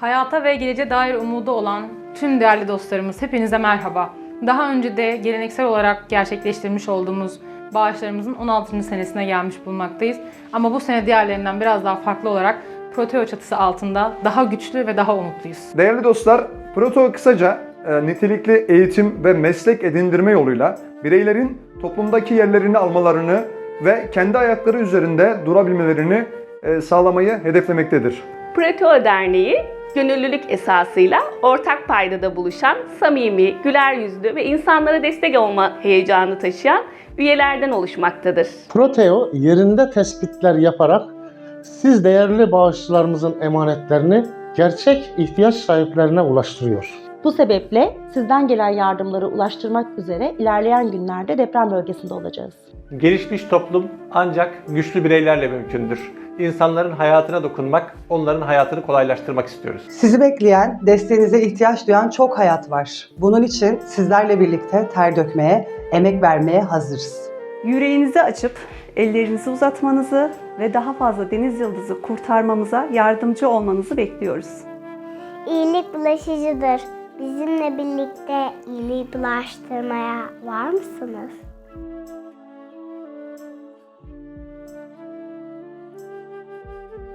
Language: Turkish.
Hayata ve geleceğe dair umudu olan tüm değerli dostlarımız hepinize merhaba. Daha önce de geleneksel olarak gerçekleştirmiş olduğumuz bağışlarımızın 16. senesine gelmiş bulunmaktayız. Ama bu sene diğerlerinden biraz daha farklı olarak Proteo çatısı altında daha güçlü ve daha umutluyuz. Değerli dostlar, Proto kısaca e, nitelikli eğitim ve meslek edindirme yoluyla bireylerin toplumdaki yerlerini almalarını ve kendi ayakları üzerinde durabilmelerini e, sağlamayı hedeflemektedir. Proto Derneği, gönüllülük esasıyla ortak paydada buluşan, samimi, güler yüzlü ve insanlara destek olma heyecanı taşıyan üyelerden oluşmaktadır. Proteo yerinde tespitler yaparak siz değerli bağışçılarımızın emanetlerini gerçek ihtiyaç sahiplerine ulaştırıyor. Bu sebeple sizden gelen yardımları ulaştırmak üzere ilerleyen günlerde deprem bölgesinde olacağız. Gelişmiş toplum ancak güçlü bireylerle mümkündür. İnsanların hayatına dokunmak, onların hayatını kolaylaştırmak istiyoruz. Sizi bekleyen, desteğinize ihtiyaç duyan çok hayat var. Bunun için sizlerle birlikte ter dökmeye, emek vermeye hazırız. Yüreğinizi açıp ellerinizi uzatmanızı ve daha fazla deniz yıldızı kurtarmamıza yardımcı olmanızı bekliyoruz. İyilik bulaşıcıdır. Bizimle birlikte iyiliği bulaştırmaya var mısınız?